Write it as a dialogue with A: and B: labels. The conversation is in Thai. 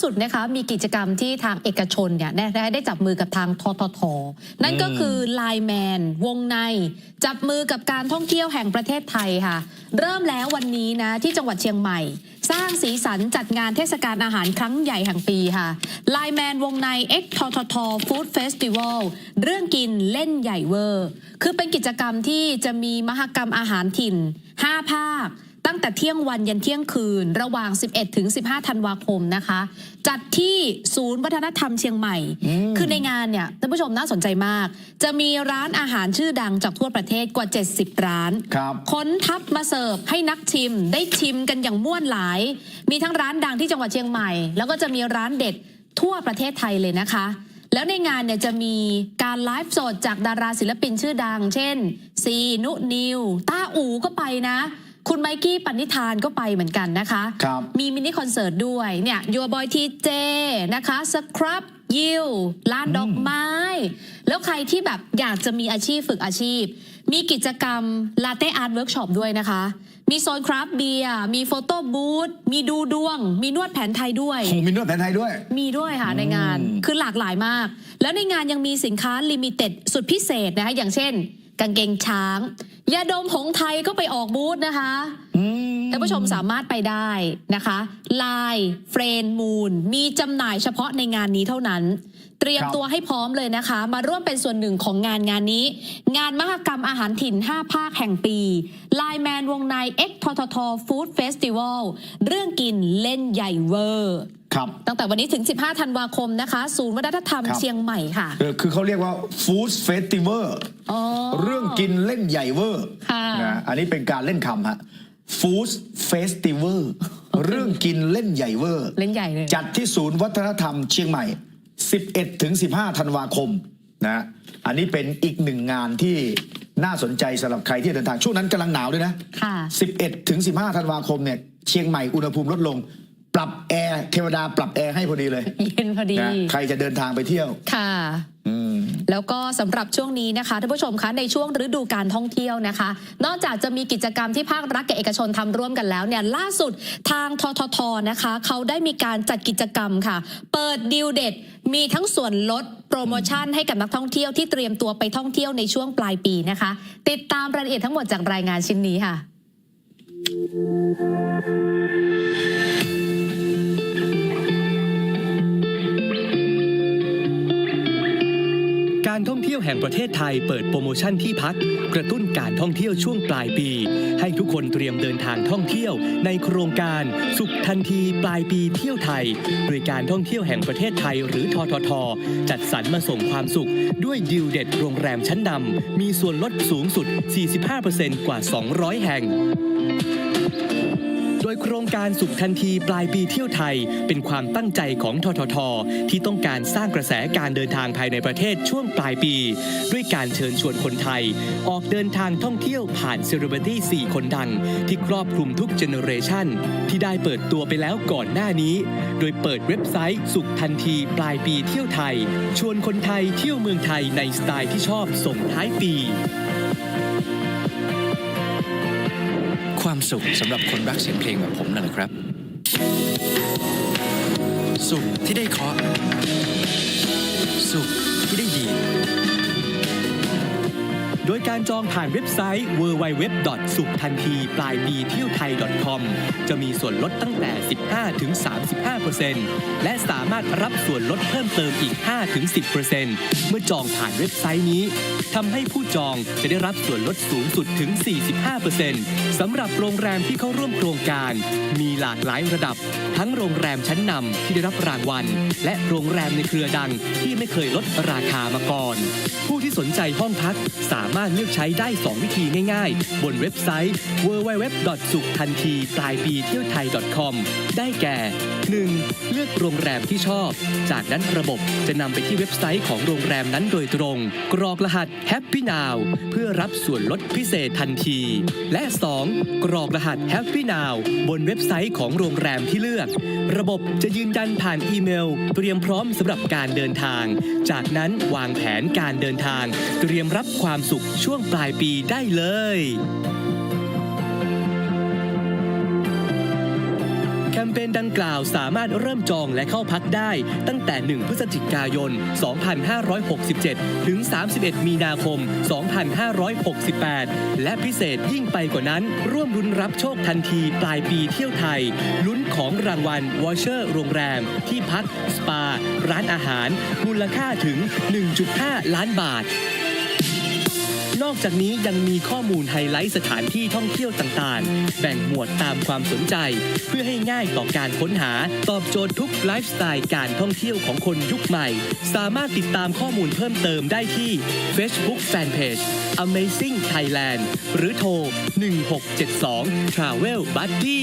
A: สุดนะคะมีกิจกรรมที่ทางเอกชนเนี่ยได้ได้ได้จับมือกับทางททท นั่นก็คือไลแมนวงใน จับมือกับการท่องเที่ยวแห่งประเทศไทยค่ะ เริ่มแล้ววันนี้นะที่จังหวัดเชียงใหม่ สร้างสีสันจัดงานเทศกาลอาหารครั้งใหญ่แห่งปีค่ะไลแมนวงใน X ทททฟู้ดเฟสติวัลเรื่องกินเล่นใหญ่เวอร์ คือเป็นกิจกรรมที่จะมีมหกรรมอาหารถิ่น 5 ภาค ตั้งแต่เที่ยงวันยันเที่ยงคืน ระหว่าง 11 ถึง 15 ธันวาคมนะคะ จัดที่ศูนย์วัฒนธรรมเชียงใหม่ คือในงานเนี่ยท่านผู้ชมน่าสนใจมาก จะมีร้านอาหารชื่อดังจากทั่วประเทศกว่า 70 ร้าน
B: ครับ
A: ค้นทัพมาเสิร์ฟให้นักชิม ได้ชิมกันอย่างม่วนหลาย มีทั้งร้านดังที่จังหวัดเชียงใหม่ แล้วก็จะมีร้านเด็ดทั่วประเทศไทยเลยนะคะ แล้วในงานเนี่ยจะมีการไลฟ์สดจากดาราศิลปินชื่อดัง เช่น ซีนุนิว ต้าอูก็ไปนะ คุณไมกี้ปณิธานก็ไปเหมือนกันนะคะ
B: ครับ
A: มีมินิคอนเสิร์ตด้วยเนี่ยยัวบอยทีเจนะคะสครับยิวลานดอกไม้ แล้วใครที่แบบอยากจะมีอาชีพฝึกอาชีพ มีกิจกรรมลาเต้อาร์ตเวิร์กช็อปด้วยนะคะ มีโซนคราฟต์เบียร์มีโฟโต้บูธมีดูดวง มีนวดแผนไทยด้วย
B: โอ้มีนวดแผนไทยด้วย
A: มีด้วยค่ะในงาน
B: อืม
A: คือหลากหลายมาก แล้วในงานยังมีสินค้าลิมิเต็ดสุดพิเศษนะคะอย่างเช่น กางเกงช้าง ยาดมหงส์ไทยก็ไปออกบูธนะคะ
B: อืม
A: ท่านผู้ชมสามารถไปได้นะคะลายเฟรนมูลมีจำหน่ายเฉพาะในงานนี้เท่านั้น เตรียม
B: ครับ
A: ตัวให้พร้อมเลยนะคะ มาร่วมเป็นส่วนหนึ่งของงานงานนี้ งานมหกรรมอาหารถิ่น 5 ภาคแห่งปีไลแมนวงใน X ทททฟู้ดเฟสติวัลเรื่องกินเล่นใหญ่เวอร์
B: ครับ
A: ตั้งแต่วันนี้ถึง 15 ธันวาคมนะคะ ศูนย์วัฒนธรรม
B: ครับ
A: เชียงใหม่ค่ะ
B: เออคือเขาเรียกว่าฟู้ดเฟสติวัล
A: อ๋อ
B: เรื่องกินเล่นใหญ่เวอร์
A: ค่ะ
B: นะอันนี้เป็นการเล่นคำฮะฟู้ดเฟสติวัลเรื่องกินเล่นใหญ่เวอร์
A: เล่นใหญ่เลย
B: จัดที่ศูนย์วัฒนธรรมเชียงใหม่ 11 ถึง 15 ธันวาคมนะอันนี้เป็นอีกหนึ่งงานที่น่าสนใจสำหรับใครที่เดินทางช่วงนั้นกำลังหนาวด้วยนะ
A: ค่ะ
B: 11 ถึง 15 ธันวาคมเนี่ยเชียงใหม่อุณหภูมิลดลง ปรับแอร์เทวดาปรับแอร์ให้พอดีเลย
A: เย็นพอดี
B: นะใครจะเดินทางไปเที่ยว
A: ค่ะ
B: อืม
A: แล้วก็สำหรับช่วงนี้นะคะท่านผู้ชมคะในช่วงฤดูการท่องเที่ยวนะคะ นอกจากจะมีกิจกรรมที่ภาครัฐกับเอกชนทำร่วมกันแล้วเนี่ยล่าสุดทางทททนะคะเขาได้มีการจัดกิจกรรมค่ะ เปิดดิวเด็ดมีทั้งส่วนลดโปรโมชั่นให้กับนักท่องเที่ยวที่เตรียมตัวไปท่องเที่ยวในช่วงปลายปีนะคะ ติดตามรายละเอียดทั้งหมดจากรายงานชิ้นนี้ค่ะ
C: การท่องเที่ยวแห่งประเทศไทยเปิดโปรโมชั่นที่พัก กระตุ้นการท่องเที่ยวช่วงปลายปี ให้ทุกคนเตรียมเดินทางท่องเที่ยวในโครงการสุขทันทีปลายปีเที่ยวไทยโดยการท่องเที่ยวแห่งประเทศไทยหรือททท จัดสรรมาส่งความสุข ด้วยดิวเด็ดโรงแรมชั้นนำมีส่วนลดสูงสุด 45%กว่า 200 แห่ง ยโครงการสุขทันทีปลายปีเที่ยวไทย เป็นความตั้งใจของททท ที่ต้องการสร้างกระแสการเดินทางภายในประเทศช่วงปลายปี ด้วยการเชิญชวนคนไทย ออกเดินทางท่องเที่ยวผ่านเซเลบริตี้ 4 คนดัง ที่ครอบคลุมทุกเจเนอเรชันที่ได้เปิดตัวไปแล้วก่อนหน้านี้ โดยเปิดเว็บไซต์สุขทันทีปลายปีเที่ยวไทย ชวนคนไทยเที่ยวเมืองไทยในสไตล์ที่ชอบส่งท้ายปี
D: สุขสำหรับคนรักเสียงเพลงแบบผมนั่นแหละครับ สุขที่ได้เคาะ สุขที่ได้ดีด
C: การจองผ่านเว็บไซต์ www. สุขทันทีปลายปีเที่ยวไทย .com จะมีส่วนลดตั้งแต่ 15ถึง35%และสามารถรับส่วนลดเพิ่มเติมอีก5ถึง10%เมื่อจองผ่านเว็บไซต์นี้ทำให้ผู้จองจะได้รับส่วนลดสูงสุดถึง 45%สำหรับโรงแรมที่เข้าร่วมโครงการ มีหลากหลายระดับ ทั้งโรงแรมชั้นนำที่ได้รับรางวัล และโรงแรมในเครือดังที่ไม่เคยลดราคามาก่อน ผู้ที่สนใจห้องพักสามารถเลือกใช้ได้ 2 วิธีง่ายๆ บนเว็บไซต์ www. สุขทันทีปลายปีเที่ยวไทย .com ได้แก่ 1. เลือกโรงแรมที่ชอบ จากนั้นระบบจะนำไปที่เว็บไซต์ของโรงแรมนั้นโดยตรง กรอกรหัส Happy Now เพื่อรับส่วนลดพิเศษทันที และ 2. กรอกรหัส Happy Now บนเว็บไซต์ของโรงแรมที่เลือก ระบบจะยืนยันผ่านอีเมล เตรียมพร้อมสำหรับการเดินทาง จากนั้นวางแผนการเดินทาง เตรียมรับความสุขช่วงปลายปีได้เลย มเปญดังกล่าวสามารถเริ่มจองและเข้าพักได้ ตั้งแต่ 1 พฤศจิกายน 2567 ถึง 31 มีนาคม 2568 และพิเศษยิ่งไปกว่านั้น ร่วมรุ้นรับโชคทันทีปลายปีเที่ยวไทย ลุ้นของรางวัลวอเชอร์โรงแรม ที่พัก สปา ร้านอาหาร มูลค่าถึง 1.5 ล้านบาท นอกจากนี้ยังมีข้อมูลไฮไลท์สถานที่ท่องเที่ยวต่างๆ แบ่งหมวดตามความสนใจ เพื่อให้ง่ายต่อการค้นหา ตอบโจทย์ทุกไลฟ์สไตล์การท่องเที่ยวของคนยุคใหม่ สามารถติดตามข้อมูลเพิ่มเติมได้ที่ Facebook Fanpage Amazing Thailand หรือโทร 1672 Travel Buddy